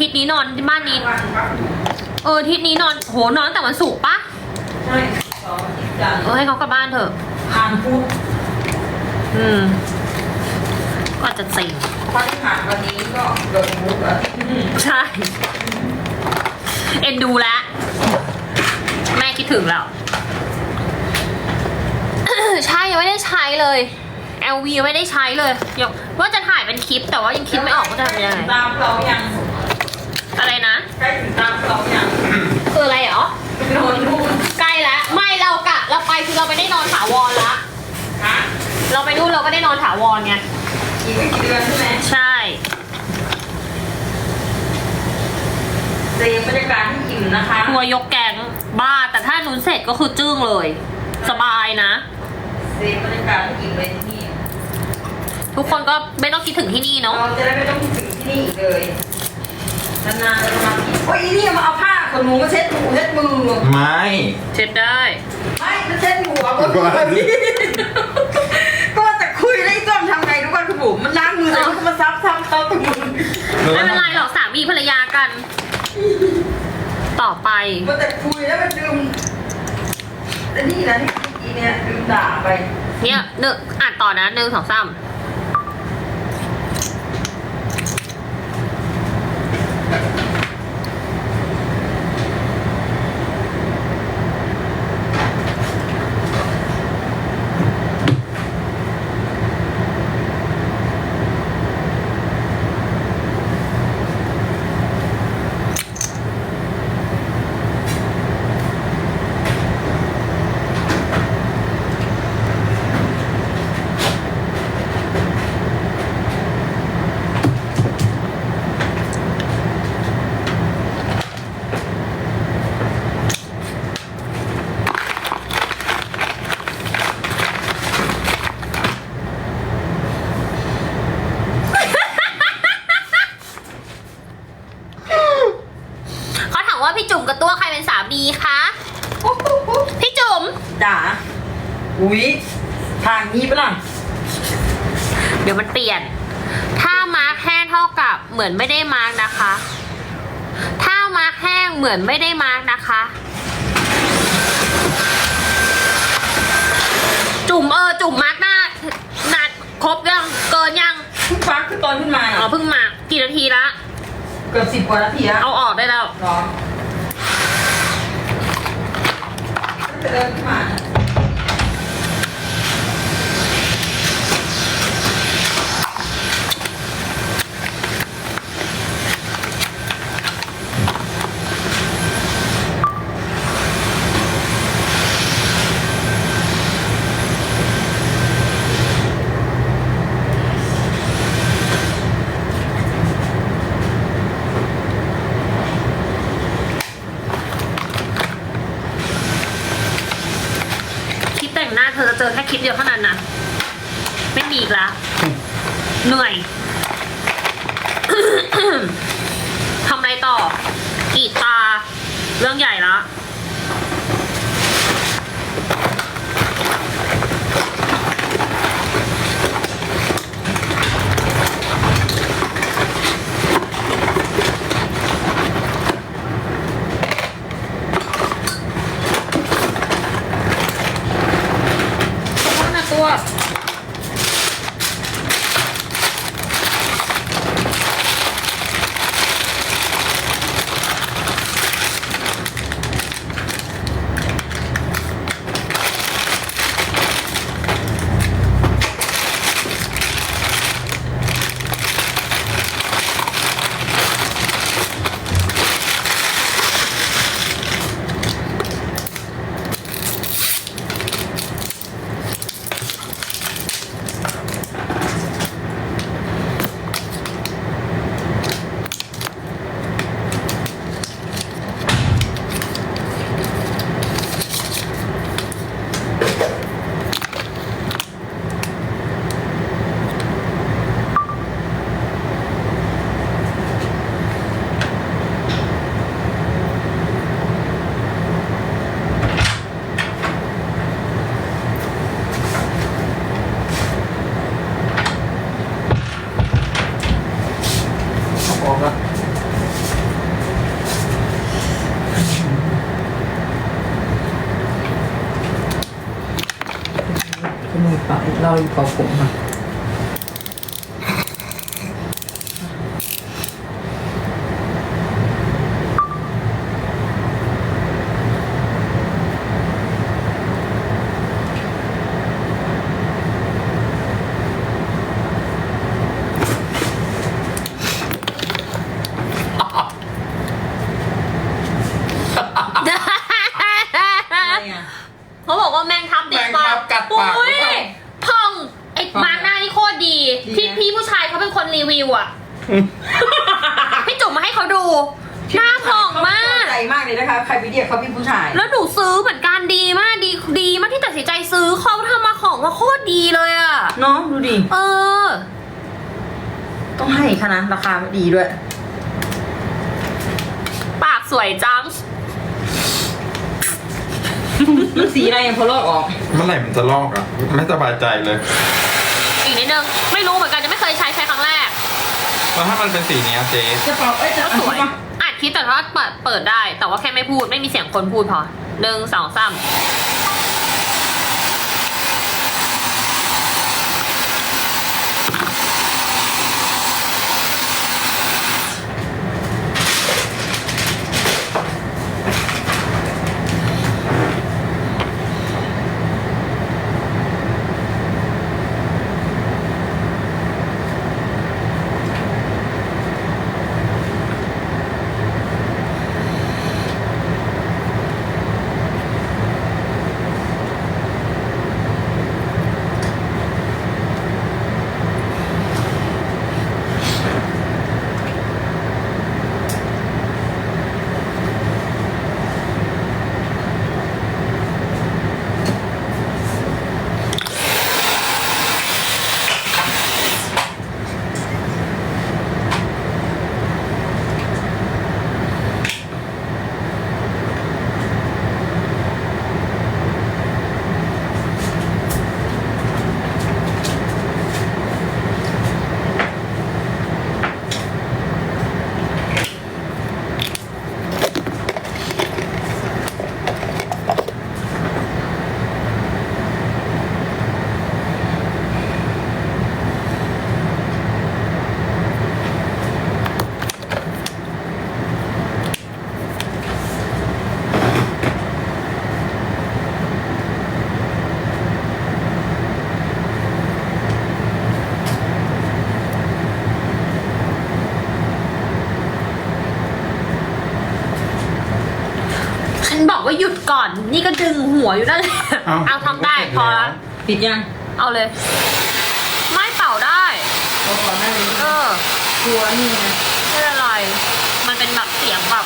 ทิตย์นี้นอนที่บ้านนี้วันครับเอออาทิตย์นี้นอนโหนอนตั้งแต่วันศุกร์ปะใช่สองอาทิตย์จันทร์เออให้เขากลับบ้านเถอะอ่านพุธอืม ก็อาจจะเซ็งพอที่ผ่านวันนี้ก็เกิดพุธอะใช่ เอ็นดูแล้ว แม่คิดถึงแล้ว ใช่ยังไม่ได้ใช้เลย LV ยังไม่ได้ใช้เลยยังว่าจะถ่ายเป็นคลิปแต่ว่ายังคิดไม่ออกว่าจะทำยังไงตามเรายัง อะไรนะ ใกล้ถึงตามเรายังคืออะไรเหรอไปนอนนู่นใกล้แล้ว ไม่เรากะเราไปคือเราไปได้นอนถาวรละ ฮะเราไปนู่นเราก็ได้นอนถาวรไง อีกไม่กี่เดือนใช่ไหมใช่ เตรียมบรรยากาศให้อิ่มนะคะ ทัวร์ยกแกงบ้า แต่ถ้านุ้นเสร็จก็คือจึ้งเลย สบายนะ เตรียมบรรยากาศให้อิ่มเลยที่นี่ทุกคนก็ไม่ต้องคิดถึงที่นี่เนาะ เราจะได้ไม่ต้องถึงที่นี่อีกเลย นานๆจะมาทีโอ้ยอีนี่มาเอาผ้าขนหนูมาเช็ดหูเช็ดมือไม่ เช็ดได้ ไม่มันเช็ดหัวก็ก็แต่คุยแล้วไอ้ต้อมทำไงรู้ป่ะคุณบุ๋มมันล้างมือแล้วมันก็มาซับซับซับตรงมือไม่เป็นไรหรอกสามีภรรยากัน ต่อไป มันแต่คุยแล้วมันดื่มแต่นี่นะที่เมื่อกี้เนี่ยดื่มด่าไป เนี่ยหนึ่งอ่านต่อนะหนึ่งสองสามเขาถามว่าพี่จุ๋มกับตัวใครเป็นสามีคะพี่จุ๋ม ด่าอุ้ยทางนี้ปะล่ะ เดี๋ยวมันเปลี่ยน ถ้ามาร์คแห้งเท่ากับเหมือนไม่ได้มาร์กนะคะ ถ้ามาร์คแห้งเหมือนไม่ได้มาร์กนะคะ จุ่มเออจุ่มมาร์กหน้านัดครบยังเกินยังเพิ่งฟักคือตอนขึ้นมาอ๋อเพิ่งมากี่นาทีละเกือบสิบกว่านาทีแล้วเอาออกได้แล้ว รอจะเดินขึ้นมา คลิปแต่งหน้าเธอจะเจอแคลิปเดียวเท่านั้นนะ ไม่มีอีกแล้วเหนื่อยทำอะไรต่อกีตา เรื่องใหญ่ คนรีวิวอะพี่จุ๋มมาให้เขาดู หน้าผ่องมาก ใจมากเลยนะคะ ใครไปเรียกเขาเป็นผู้ชาย แล้วหนูซื้อเหมือนกันดีมากดีดีมากที่ตัดสินใจซื้อเขาทำมาของมาโคตรดีเลยอะ เนาะดูดิ เออ ต้องให้ค่ะนะราคาดีด้วย ปากสวยจังมันสีอะไรยังพอลอกออก เมื่อไหร่มันจะลอกอะ ไม่สบายใจเลย แล้วถ้ามันเป็นสีเนี้ยเจ๊จะเป่าเอ้ยจะก็สวยอะอัดคลิปแต่ว่าเปิดเปิดได้ แต่ว่าแค่ไม่พูดไม่มีเสียงคนพูดพอหนึ่งสองสาม ว่าหยุดก่อน นี่ก็ดึงหัวอยู่นั่นแหละเอ้าเอาทำได้พอละปิดยังเอาเลย ไม่เป่าได้พอก่อนหน้านี้เออกลัวนี่ไงไม่เป็นไรมันเป็นแบบเสียงแบบ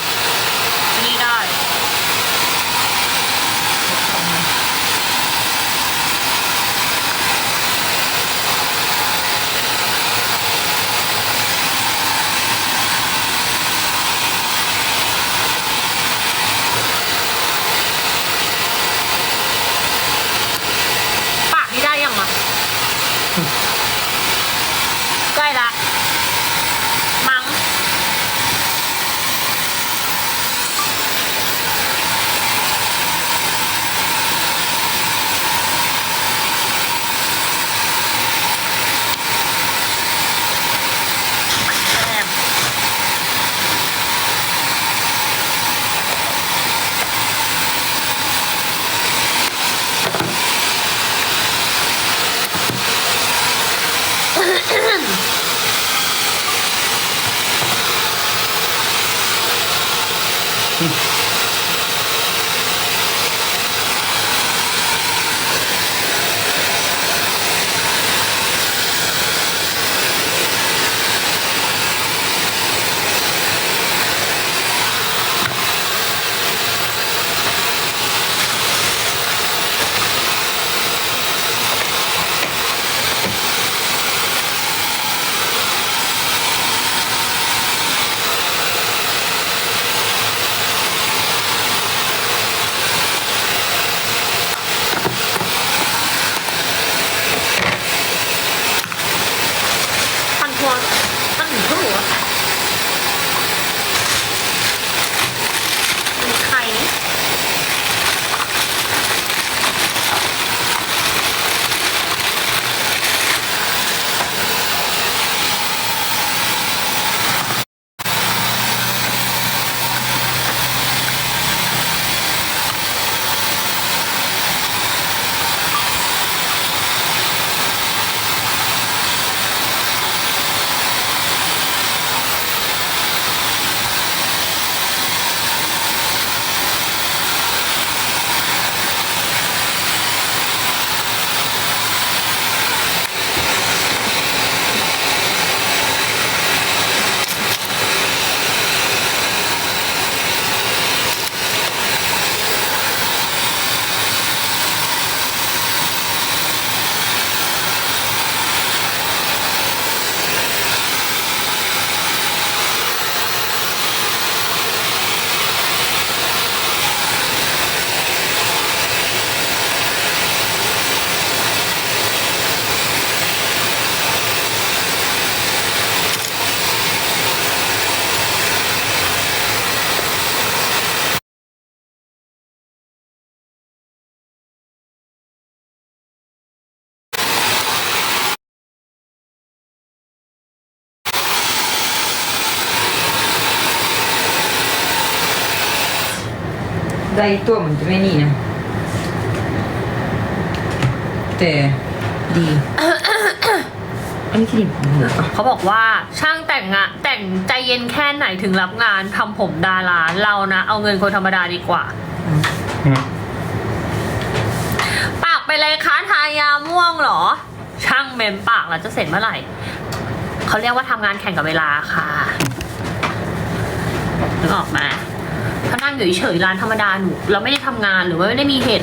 Hmm. ได้ตัวมันจะไม่นี่นะ แต่ดี อันนี้คลินิกผมเหรอเขาบอกว่าช่างแต่งงานแต่งใจเย็นแค่ไหนถึงรับงานทำผมดาราเรานะ เอาเงินคนธรรมดาดีกว่าปากไปเลยคะทายาม่วงเหรอ ช่างเมมปากแล้วจะเสร็จเมื่อไหร่เขาเรียกว่าทำงานแข่งกับเวลาค่ะนึกออกไหมถ้านั่งอยู่ เฉยๆร้านธรรมดาหนู เราไม่ได้ทำงานหรือว่าไม่ได้มีเหตุ